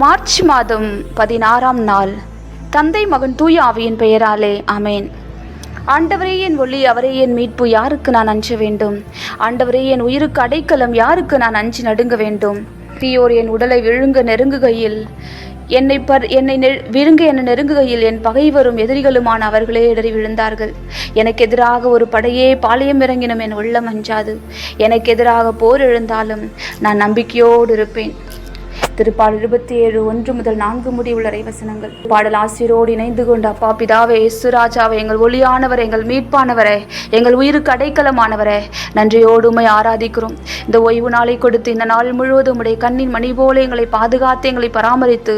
March மாதம் பதினாறாம் நாள். தந்தை மகன் தூய ஆவியின் பெயராலே அமேன் ஆண்டவரே என் ஒளி அவரே என் மீட்பு யாருக்கு நான் அஞ்ச வேண்டும்? ஆண்டவரே என் உயிருக்கு அடைக்கலம் யாருக்கு நான் அஞ்சு நடுங்க வேண்டும்? தீயோர் என் உடலை விழுங்க நெருங்குகையில். என்னை பர் என்னை நெ விழுங்க என்னை நெருங்குகையில். என் பகைவரும் எதிரிகளுமான அவர்களே இடறி விழுந்தார்கள். எனக்கு எதிராக ஒரு படையே பாளையம் இறங்கினும் என் உள்ளம் அஞ்சாது. எனக்கு எதிராக போர் எழுந்தாலும் நான் நம்பிக்கையோடு இருப்பேன். திருப்பாடல் இருபத்தி ஏழு ஒன்று முதல் நான்கு முடிவுள்ள இறைவசனங்கள். பாடல் ஆசிரியரோடு இணைந்து கொண்ட அப்பா பிதாவே இசுராஜாவே எங்கள் ஒளியானவர் எங்கள் மீட்பானவரே எங்கள் உயிருக்கு அடைக்கலமானவரே நன்றியோடு உமை ஆராதிக்கிறோம். இந்த ஓய்வு நாளை கொடுத்து இந்த நாள் முழுவதும் உடைய கண்ணின் மணி போல எங்களை பாதுகாத்து எங்களை பராமரித்து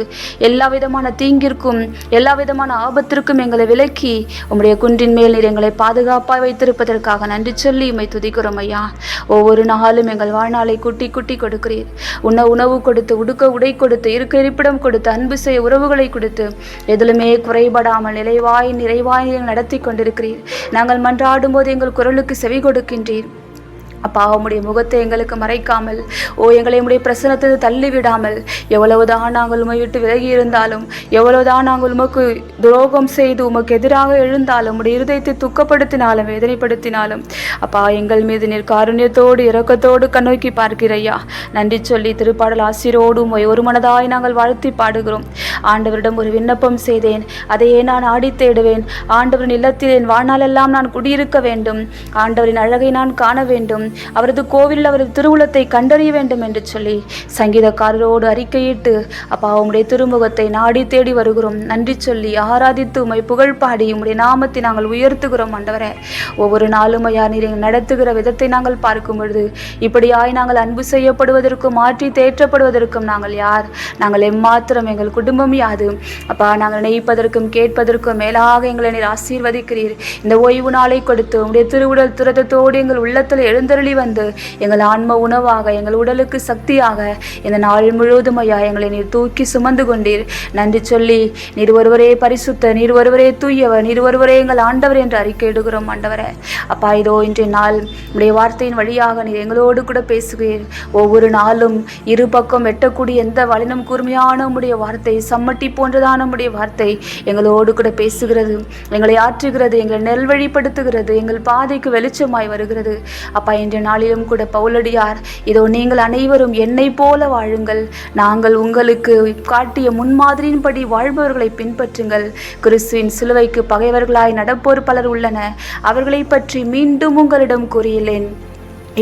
எல்லா விதமான தீங்கிற்கும் எல்லா விதமான ஆபத்திற்கும் எங்களை விலக்கி உம்முடைய குன்றின் மேல் நீர் எங்களை பாதுகாப்பாக வைத்திருப்பதற்காக நன்றி சொல்லி உமை துதிக்கிறோம் ஐயா. ஒவ்வொரு நாளும் எங்கள் வாழ்நாளை குட்டி குட்டி கொடுக்கிறீர். உண்ண உணவு கொடுத்து உடுக்க உடை கொடுத்து இருக்க இருப்பிடம் கொடுத்து அன்பு செய்ய உறவுகளை கொடுத்து எதிலுமே குறைபடாமல் நிலைவாய் நிறைவாய் நடத்தி கொண்டிருக்கிறீர். நாங்கள் மன்றாடும் போது எங்கள் குரலுக்கு செவி கொடுக்கின்றீர். அப்பா உம்முடைய முகத்தை எங்களுக்கு மறைக்காமல் ஓ எங்களை உடைய பிரசனத்தை தள்ளி விடாமல் எவ்வளவுதான் நாங்கள் உமை விட்டு விலகி இருந்தாலும் எவ்வளவுதான் நாங்கள் உமக்கு துரோகம் செய்து உமக்கு எதிராக எழுந்தாலும் உடைய இருதயத்தை துக்கப்படுத்தினாலும் வேதனைப்படுத்தினாலும் அப்பா எங்கள் மீது நீர் காருண்யத்தோடு இரக்கத்தோடு கண்ணோக்கி பார்க்கிறையா நன்றி சொல்லி திருப்பாடல் ஆசிரோடு ஒரு மனதாய் நாங்கள் வாழ்த்தி பாடுகிறோம். ஆண்டவரிடம் ஒரு விண்ணப்பம் செய்தேன் அதையே நான் ஆடி தேடுவேன். ஆண்டவரின் இல்லத்தில் என் வாழ்நாளெல்லாம் நான் குடியிருக்க வேண்டும். ஆண்டவரின் அழகை நான் காண வேண்டும். அவரது கோவிலில் அவரது திருவுளத்தை கண்டறிய வேண்டும் என்று சொல்லி சங்கீதக்காரரோடு அறிக்கையிட்டு அப்பா உம்முடைய திருமுகத்தை நாடி தேடி வருகிறோம். நன்றி சொல்லி ஆராதித்து உமை புகழ் பாடி உம்முடைய நாமத்தை நாங்கள் உயர்த்துகிறோம் ஆண்டவரே. ஒவ்வொரு நாளும் ஐயா நீர் நடத்துகிற விதத்தை நாங்கள் பார்க்கும் பொழுது இப்படியாய் நாங்கள் அன்பு செய்யப்படுவதற்கும் மாற்றி தேற்றப்படுவதற்கும் நாங்கள் யார்? நாங்கள் எம்மாத்திரம் எங்கள் குடும்பம் யாது? அப்பா நாங்கள் நினைப்பதற்கும் கேட்பதற்கும் மேலாக எங்களை நீர் ஆசீர்வதிக்கிறீர். இந்த ஓய்வு நாளை கொடுத்து உம்முடைய திருவுடல் துரதத்தோடு எங்கள் உள்ளத்தில் எழுந்தருளி வந்து எங்கள் ஆன்ம உணவாக எங்கள் உடலுக்கு சக்தியாக இந்த நாள் முழுவதும் ஐயா எங்களை நீர் தூக்கி சுமந்து கொண்டீர். நன்றி சொல்லி நீர் ஒருவரே பரிசுத்த நீர் ஒருவரே தூயவர் நீர் ஒருவரே எங்கள் ஆண்டவர் என்று அறிக்கையிடுகிறோம் ஆண்டவரே. அப்பா இதோ இன்றைய நாள் உடைய வார்த்தையின் வழியாக நீர் எங்களோடு கூட பேசுகிறீர் ஒவ்வொரு நாளும் இரு பக்கம் வெட்டக்கூடிய எந்த வலினம் கூர்மையான உம்முடைய வார்த்தை சம்மட்டி போன்றதான உம்முடைய வார்த்தை எங்களோடு கூட பேசுகிறது. எங்களை ஆற்றுகிறது எங்களை நெல்வழிப்படுத்துகிறது எங்கள் பாதைக்கு வெளிச்சமாய் வருகிறது. அப்பா இன்றைய நாளிலும் கூட பவுலடியார் இதோ நீங்கள் அனைவரும் என்னை போல வாழுங்கள். நாங்கள் உங்களுக்கு காட்டிய முன்மாதிரியின்படி வாழ்பவர்களை பின்பற்றுங்கள். கிறிஸ்துவின் சிலுவைக்கு பகைவர்களாய் நடப்போர் பலர் உள்ளன அவர்களை பற்றி மீண்டும் உங்களிடம் கூறியுள்ளேன்.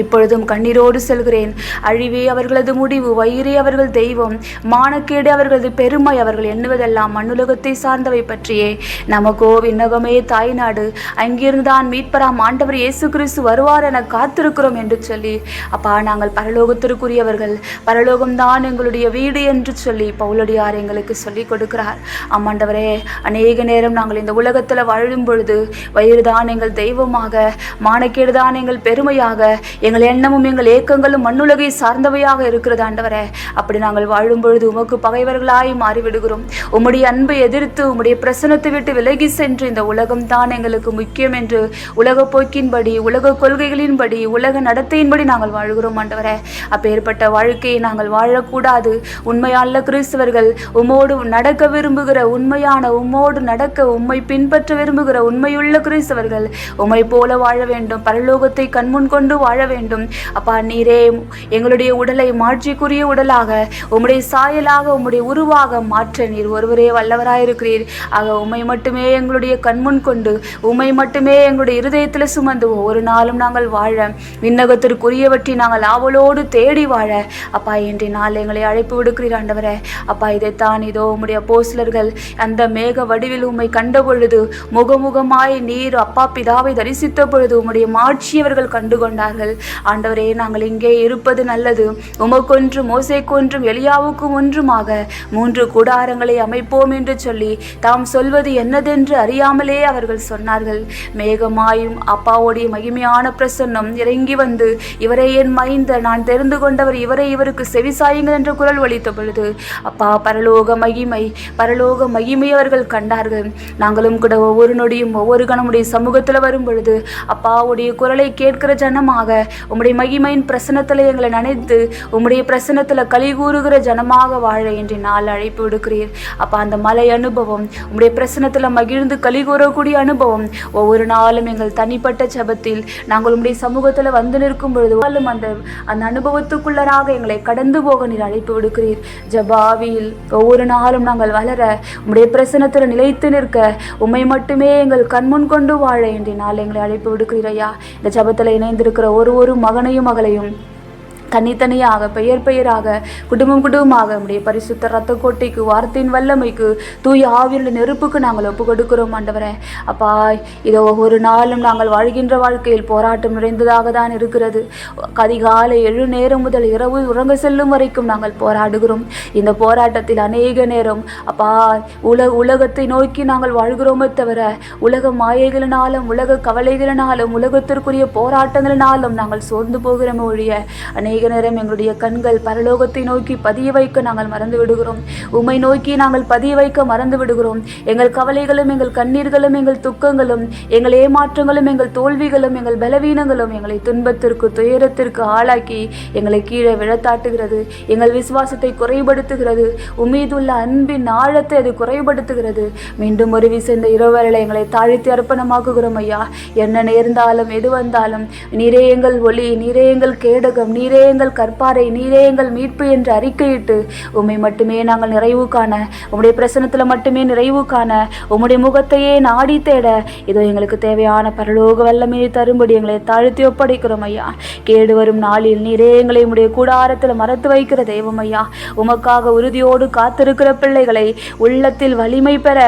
இப்பொழுதும் கண்ணீரோடு செல்கிறேன். அழிவே அவர்களது முடிவு வயிறே அவர்கள் தெய்வம் மானக்கேடு அவர்களது பெருமை அவர்கள் எண்ணுவதெல்லாம் மண்ணுலகத்தை சார்ந்தவை பற்றியே. நமக்கோ விண்ணகமே தாய்நாடு அங்கிருந்துதான் மீட்பராம் ஆண்டவர் இயேசு கிறிஸ்து வருவார் என காத்திருக்கிறோம் என்று சொல்லி அப்பா நாங்கள் பரலோகத்திற்குரியவர்கள் பரலோகம்தான் எங்களுடைய வீடு என்று சொல்லி பவுலடியார் எங்களுக்கு சொல்லிக் கொடுக்கிறார். ஆமாண்டவரே அநேக நேரம் நாங்கள் இந்த உலகத்தில் வாழும் பொழுது வயிறுதான் எங்கள் தெய்வமாக மானக்கேடுதான் எங்கள் பெருமையாக எங்கள் எண்ணமும் எங்கள் ஏக்கங்களும் மண்ணுலகை சார்ந்தவையாக இருக்கிறது ஆண்டவரே. அப்படி நாங்கள் வாழும் பொழுது உமக்கு பகைவர்களாய் மாறிவிடுகிறோம். உம்முடைய அன்பை எதிர்த்து உம்முடைய பிரசனத்தை விட்டு விலகி சென்று இந்த உலகம் தான் எங்களுக்கு முக்கியம் என்று உலக போக்கின்படி உலக கொள்கைகளின்படி உலக நடத்தையின்படி நாங்கள் வாழ்கிறோம் ஆண்டவரே. அப்பேற்பட்ட வாழ்க்கையை நாங்கள் வாழக்கூடாது. உண்மையால கிறிஸ்தவர்கள் உம்மோடு நடக்க விரும்புகிற உண்மையான உம்மோடு நடக்க உம்மை பின்பற்ற விரும்புகிற உண்மையுள்ள கிறிஸ்தவர்கள் உம்மை போல வாழ வேண்டும். பரலோகத்தை கண்முன் கொண்டு வாழ வேண்டும் வேண்டும். அப்பா நீரே எங்களுடைய உடலை மாற்றிக்குரிய உடலாக உம்முடைய சாயலாக உம்முடைய உருவாக மாற்ற நீர் ஒருவரே வல்லவராயிருக்கிறீர். ஆக உம்மை மட்டுமே எங்களுடைய கண்முன் கொண்டு உம்மை மட்டுமே எங்களுடைய இருதயத்தில் சுமந்து ஒவ்வொரு நாளும் நாங்கள் வாழ விண்ணகத்திற்குரியவற்றை நாங்கள் ஆவலோடு தேடி வாழ அப்பா இன்றைய நாள் எங்களை அழைப்பு விடுக்கிறீர் ஆண்டவரே. அப்பா இதைத்தான் இதோ உம்முடைய போஸ்லர்கள் அந்த மேக வடிவில் உம்மை கண்ட பொழுது முகமுகமாய் நீர் அப்பா பிதாவை தரிசித்த பொழுது உம்முடைய மாட்சியவர்கள் கண்டு கொண்டார்கள் ஆண்டவரே நாங்கள் இங்கே இருப்பது நல்லது. உமக்கொன்றும் மோசைக்கொன்றும் எளியாவுக்கும் ஒன்றுமாக. மூன்று கூடாரங்களை அமைப்போம் என்று சொல்லி தாம் சொல்வது என்னதென்று அறியாமலே அவர்கள் சொன்னார்கள். மேகமாயும் அப்பாவுடைய மகிமையான பிரசன்னம் இறங்கி வந்து இவரை என் மைந்த நான் தெரிந்து கொண்டவர் இவரை இவருக்கு செவிசாயுங்கள் என்ற குரல் ஒழித்த பொழுது அப்பா பரலோக மகிமை பரலோக மகிமை அவர்கள் கண்டார்கள். நாங்களும் கூட ஒவ்வொரு நொடியும் ஒவ்வொரு கணமுடைய சமூகத்தில் வரும் பொழுது அப்பாவுடைய குரலை கேட்கிற ஜனமாக உம்முடைய மகிமையின் பிரசனத்தில் எங்களை நினைத்து உம்முடைய பிரசனத்தில் கழி கூறுகிற ஜனமாக வாழ என்று நாள் அழைப்பு விடுக்கிறீர். அப்போ அந்த மலை அனுபவம் உம்முடைய பிரசனத்தில் மகிழ்ந்து களி கூறக்கூடிய அனுபவம் ஒவ்வொரு நாளும் எங்கள் தனிப்பட்ட ஜெபத்தில் நாங்கள் உம்முடைய சமூகத்தில் வந்து நிற்கும் பொழுது வாழும் அந்த அந்த அனுபவத்துக்குள்ளராக எங்களை கடந்து போக நீர் அழைப்பு விடுக்கிறீர். ஜபாவியில் ஒவ்வொரு நாளும் நாங்கள் வளர உம்முடைய பிரசனத்தில் நிலைத்து நிற்க உம்மை மட்டுமே எங்கள் கண்முன் கொண்டு வாழ என்று நாள் எங்களை அழைப்பு விடுக்கிறீர் ஐயா. இந்த ஜபத்தில் இணைந்திருக்கிற ஒரு ஒரு மகனையும் மகளையும் தனித்தனியாக பெயர் பெயராக குடும்பம் குடும்பமாக உடைய பரிசுத்த ரத்த கோட்டைக்கு வார்த்தையின் வல்லமைக்கு தூய ஆவியுள்ள நெருப்புக்கு நாங்கள் ஒப்பு கொடுக்கிறோம் ஆண்டவரே. அப்பா இதோ ஒவ்வொரு நாளும் நாங்கள் வாழ்கின்ற வாழ்க்கையில் போராட்டம் நிறைந்ததாக தான் இருக்கிறது. அதிகாலை எழு நேரம் முதல் இரவு உறங்க செல்லும் வரைக்கும் நாங்கள் போராடுகிறோம். இந்த போராட்டத்தில் அநேக நேரம் அப்பா உல உலகத்தை நோக்கி நாங்கள் வாழ்கிறோமே தவிர உலக மாயைகளினாலும் உலக கவலைகளினாலும் உலகத்திற்குரிய போராட்டங்களினாலும் நாங்கள் சோர்ந்து போகிறோமே ஒழிய அநேக நேரம் எங்களுடைய கண்கள் பரலோகத்தை நோக்கி பதிய வைக்க நாங்கள் மறந்து விடுகிறோம். உம்மை நோக்கி நாங்கள் பதிய வைக்க மறந்து விடுகிறோம். எங்கள் கவலைகளும் எங்கள் கண்ணீர்களும் எங்கள் துக்கங்களும் எங்கள் ஏமாற்றங்களும் எங்கள் தோல்விகளும் எங்கள் பலவீனங்களும் எங்களை துன்பத்திற்கு துயரத்திற்கு ஆளாக்கி எங்களை கீழே விழத்தாட்டுகிறது. எங்கள் விசுவாசத்தை குறைபடுத்துகிறது உமீதுள்ள அன்பின் ஆழத்தை அது குறைபடுத்துகிறது மீண்டும் ஒரு விசை இந்த இரவரை எங்களை தாழ்த்தி அர்ப்பணமாக்குகிறோம் ஐயா. என்ன நேர்ந்தாலும் எது வந்தாலும் நீரே எங்கள் ஒளி நீரே எங்கள் கேடகம் நீரே எங்கள் கற்பாரை நீரே எங்கள் மீட்பு என்று அறிக்கையிட்டு உம்மை மட்டுமே நாங்கள் நிறைவு காண உம்முடைய பிரசனத்தில் மட்டுமே நிறைவு காண உம்முடைய முகத்தையே நாடி தேட இதோ எங்களுக்கு தேவையான பரலோக வல்லமே தரும்படி எங்களை தாழ்த்தி ஒப்படைக்கிறோம் ஐயா. கேடு வரும் நாளில் நீரே எங்களை உம்முடைய கூடாரத்தில் மறத்து வைக்கிற தெய்வம் ஐயா. உமக்காக உறுதியோடு காத்திருக்கிற பிள்ளைகளை உள்ளத்தில் வலிமை பெற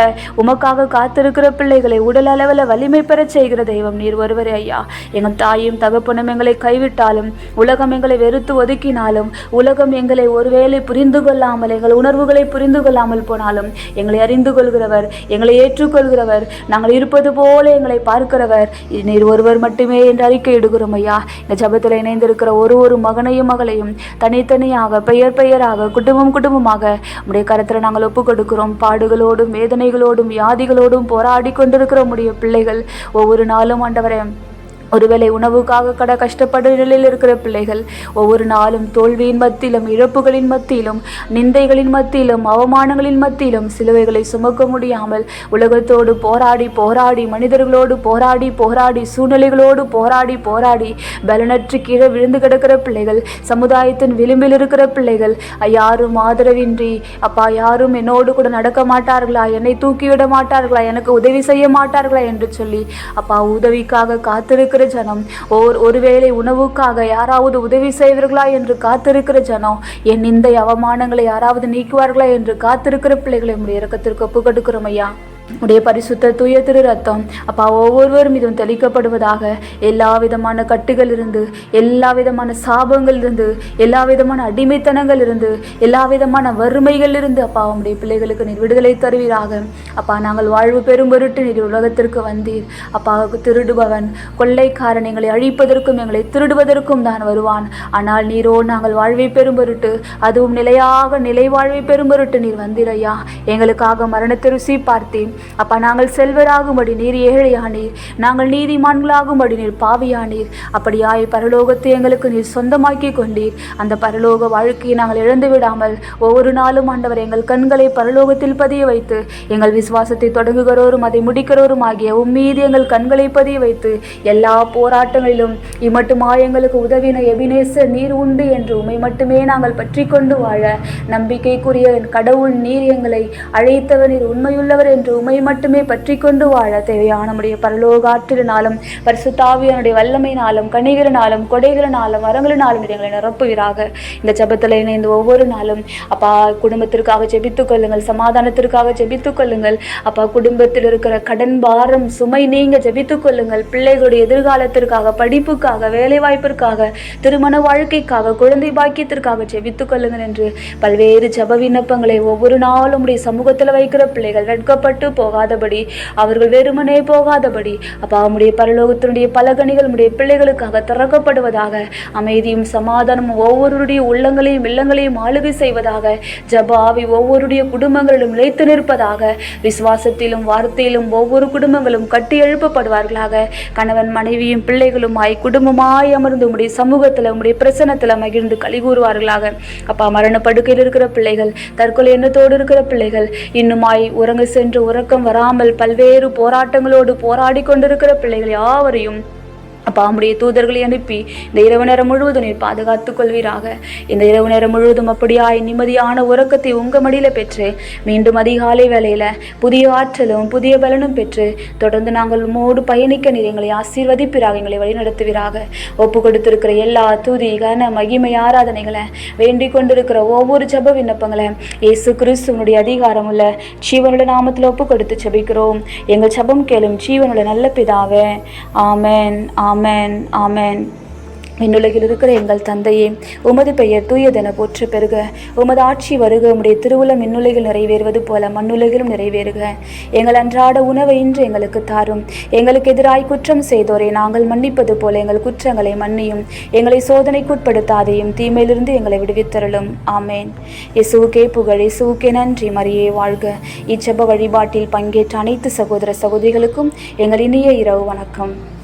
உமக்காக காத்திருக்கிற பிள்ளைகளை உடல் அளவில் வலிமை பெற செய்கிற தெய்வம் நீர் ஒருவரே ஐயா. எங்கள் தாயும் தகப்பனும் எங்களை கைவிட்டாலும் உலகம் எங்களை வெறுத்து ஒதுக்கினாலும் உலகம் எங்களை ஒருவேளை புரிந்து கொள்ளாமல் எங்கள் உணர்வுகளை புரிந்து கொள்ளாமல் போனாலும் எங்களை அறிந்து கொள்கிறவர் எங்களை ஏற்றுக்கொள்கிறவர் நாங்கள் இருப்பது போல எங்களை பார்க்கிறவர். நீர் ஒருவர் மட்டுமே என்று அறிக்கை இடுகிறோம் ஐயா. இந்த ஜபத்தில் இணைந்திருக்கிற ஒரு ஒரு மகனையும் மகளையும் தனித்தனியாக பெயர் பெயராக குடும்பம் குடும்பமாக உடைய கருத்தில் நாங்கள் ஒப்புக் கொடுக்கிறோம் பாடுகளோடும் வேதனைகளோடும் வியாதிகளோடும் போராடி கொண்டிருக்கிற உடைய பிள்ளைகள் ஒவ்வொரு நாளும் ஆண்டவரே ஒருவேளை உணவுக்காக கட கஷ்டப்படும் நிலையில் இருக்கிற பிள்ளைகள் ஒவ்வொரு நாளும் தோல்வியின் மத்தியிலும் இழப்புகளின் மத்தியிலும் நிந்தைகளின் மத்தியிலும் அவமானங்களின் மத்தியிலும் சிலுவைகளை சுமக்க முடியாமல் உலகத்தோடு போராடி போராடி மனிதர்களோடு போராடி போராடி சூழ்நிலைகளோடு போராடி போராடி பலனற்று கீழே விழுந்து கிடக்கிற பிள்ளைகள் சமுதாயத்தின் விளிம்பில் இருக்கிற பிள்ளைகள் யாரும் ஆதரவின்றி அப்பா யாரும் என்னோடு கூட நடக்க மாட்டார்களா? என்னை தூக்கிவிட மாட்டார்களா? எனக்கு உதவி செய்ய மாட்டார்களா? என்று சொல்லி அப்பா உதவிக்காக காத்திருக்கிற ஜனம். ஓர் ஒருவேளை உணவுக்காக யாராவது உதவி செய்வார்களா என்று காத்திருக்கிற ஜனம். என் இந்த அவமானங்களை யாராவது நீக்குவார்களா என்று காத்திருக்கிற பிள்ளைகளை உடைய இறக்கத்திற்கு ஒப்பு கொடுக்கிறோம் ஐயா. உடைய பரிசுத்த தூய திரு ரத்தம் அப்பா ஒவ்வொருவரும் இதுவும் தெளிக்கப்படுவதாக எல்லா விதமான கட்டுகள் இருந்து எல்லா விதமான சாபங்கள் இருந்து எல்லா விதமான அடிமைத்தனங்கள் இருந்து எல்லா விதமான வறுமைகள் இருந்து அப்பா உடைய பிள்ளைகளுக்கு நீர் விடுதலை தருவீராக. அப்பா நாங்கள் வாழ்வு பெரும் பொருட்டு நீர் உலகத்திற்கு வந்தீர். அப்பா திருடுபவன் கொள்ளைக்காரன் எங்களை அழிப்பதற்கும் எங்களை திருடுவதற்கும் தான் வருவான். ஆனால் நீரோ நாங்கள் வாழ்வை பெரும் பொருட்டு அதுவும் நிலையாக நிலை வாழ்வை பெரும் பொருட்டு நீர் வந்தீர் ஐயா. எங்களுக்காக மரணத்தை ருசி பார்த்தேன் அப்பா நாங்கள் செல்வராகும்படி நீர் ஏழையானீர். நாங்கள் நீதிமான்களாகும்படி நீர் பாவியானீர். அப்படியாய் பரலோகத்தை எங்களுக்கு நீர் சொந்தமாக்கி கொண்டீர். அந்த பரலோக வாழ்க்கையை நாங்கள் இழந்து விடாமல் ஒவ்வொரு நாளும் ஆண்டவர் எங்கள் கண்களை பரலோகத்தில் பதிய வைத்து எங்கள் விசுவாசத்தை தொடங்குகிறோரும் அதை முடிக்கிறோரும் ஆகிய உம்மீது எங்கள் கண்களை பதிய வைத்து எல்லா போராட்டங்களிலும் இம்மட்டுமா எங்களுக்கு உதவின எபினேச நீர் உண்டு என்று உம்மை மட்டுமே நாங்கள் பற்றி கொண்டு வாழ நம்பிக்கைக்குரிய கடவுள் நீர் எங்களை அழைத்தவர் நீர் உண்மையுள்ளவர் என்று உம்மை மட்டுமே பற்றி கொண்டு வாழ தேவையான நம்முடைய பரலோகாற்றினாலும் பரிசுத்தாவியனுடைய வல்லமையினாலும் கணிகளினாலும் கொடைகளினாலும் வரங்களினாலும் எங்களை நிரப்புவீராக. இந்த ஜபத்தில் இணைந்து ஒவ்வொரு நாளும் அப்பா குடும்பத்திற்காக ஜெபித்துக் கொள்ளுங்கள் சமாதானத்திற்காக ஜெபித்துக் கொள்ளுங்கள். அப்பா குடும்பத்தில் இருக்கிற கடன் பாரம் சுமை நீங்க ஜெபித்துக் கொள்ளுங்கள். பிள்ளைகளுடைய எதிர்காலத்திற்காக படிப்புக்காக வேலைவாய்ப்பிற்காக திருமண வாழ்க்கைக்காக குழந்தை பாக்கியத்திற்காக ஜெபித்துக் கொள்ளுங்கள் என்று பல்வேறு ஜப விண்ணப்பங்களை ஒவ்வொரு நாளும் உடைய சமூகத்தில் வைக்கிற பிள்ளைகள் வெட்கப்பட்டு போகாதபடி அவர்கள் வெறுமனே போகாதபடி அப்பா உம்முடைய பரலோகத்தினுடைய பலகணிகள் உம்முடைய பிள்ளைகளுக்காக திறக்கப்படுவதாக அமைதியும் சமாதானமும் ஒவ்வொருடைய உள்ளங்களையும் இல்லங்களையும் ஆளுகை செய்வதாக ஜப ஆவி ஒவ்வொருடைய குடும்பங்களிலும் நிலைத்து நிற்பதாக விசுவாசத்திலும் வார்த்தையிலும் ஒவ்வொரு குடும்பங்களும் கட்டி எழுப்பப்படுவார்களாக. கணவன் மனைவியும் பிள்ளைகளுமாய் குடும்பமாய் அமர்ந்து உம்முடைய சமூகத்தில் உம்முடைய பிரசனத்தில் மகிழ்ந்து களி கூறுவார்களாக அப்பா மரண படுக்கையில் இருக்கிற பிள்ளைகள் தற்கொலை எண்ணத்தோடு இருக்கிற பிள்ளைகள் இன்னுமாய் உறங்க சென்று உறக்கம் வராமல் பல்வேறு போராட்டங்களோடு போராடி கொண்டிருக்கிற பிள்ளைகள் யாவரையும் அப்பா உம்முடைய தூதர்களை அனுப்பி இந்த இரவு நேரம் முழுவதும் நீர் பாதுகாத்துக் கொள்வீராக. இந்த இரவு நேரம் முழுவதும் அப்படியாய் நிம்மதியான உறக்கத்தை உங்க மடியில பெற்று மீண்டும் அதிகாலை வேலையில் புதிய ஆற்றலும் புதிய பலனும் பெற்று தொடர்ந்து நாங்கள் மோடு பயணிக்க நீர் எங்களை ஆசீர்வதிப்பிறாக எங்களை வழிநடத்துவீராக. ஒப்பு கொடுத்திருக்கிற எல்லா துதி கன மகிமை ஆராதனைகளை வேண்டிக் கொண்டிருக்கிற ஒவ்வொரு ஜப விண்ணப்பங்களை இயேசு கிறிஸ்துவனுடைய அதிகாரம் உள்ள ஜீவனுடைய நாமத்தில் ஒப்பு கொடுத்து ஜபிக்கிறோம். எங்கள் ஜபம் கேளும் ஜீவனுடைய நல்ல பிதாவே. ஆமென். ஆமேன் ஆமேன். விண்ணுலகில் இருக்கிற எங்கள் தந்தையே உமது பெயர் தூயதென போற்று பெறுக. உமது ஆட்சி வருக உம்முடைய திருவுளம் விண்ணுலகில் நிறைவேறுவது போல மண்ணுலகிலும் நிறைவேறுக. எங்கள் அன்றாட உணவை இன்று எங்களுக்கு தாரும். எங்களுக்கு எதிராய் குற்றம் செய்தோரை நாங்கள் மன்னிப்பது போல எங்கள் குற்றங்களை மன்னியும். எங்களை சோதனைக்குட்படுத்தாதையும் தீமையிலிருந்து எங்களை விடுவித்தருளும். ஆமேன். இசுவுக்கே புகழ் இசுவுக்கே நன்றி மரியே வாழ்க. இச்செப வழிபாட்டில் பங்கேற்ற அனைத்து சகோதர சகோதரிகளுக்கும் எங்கள் இனிய இரவு வணக்கம்.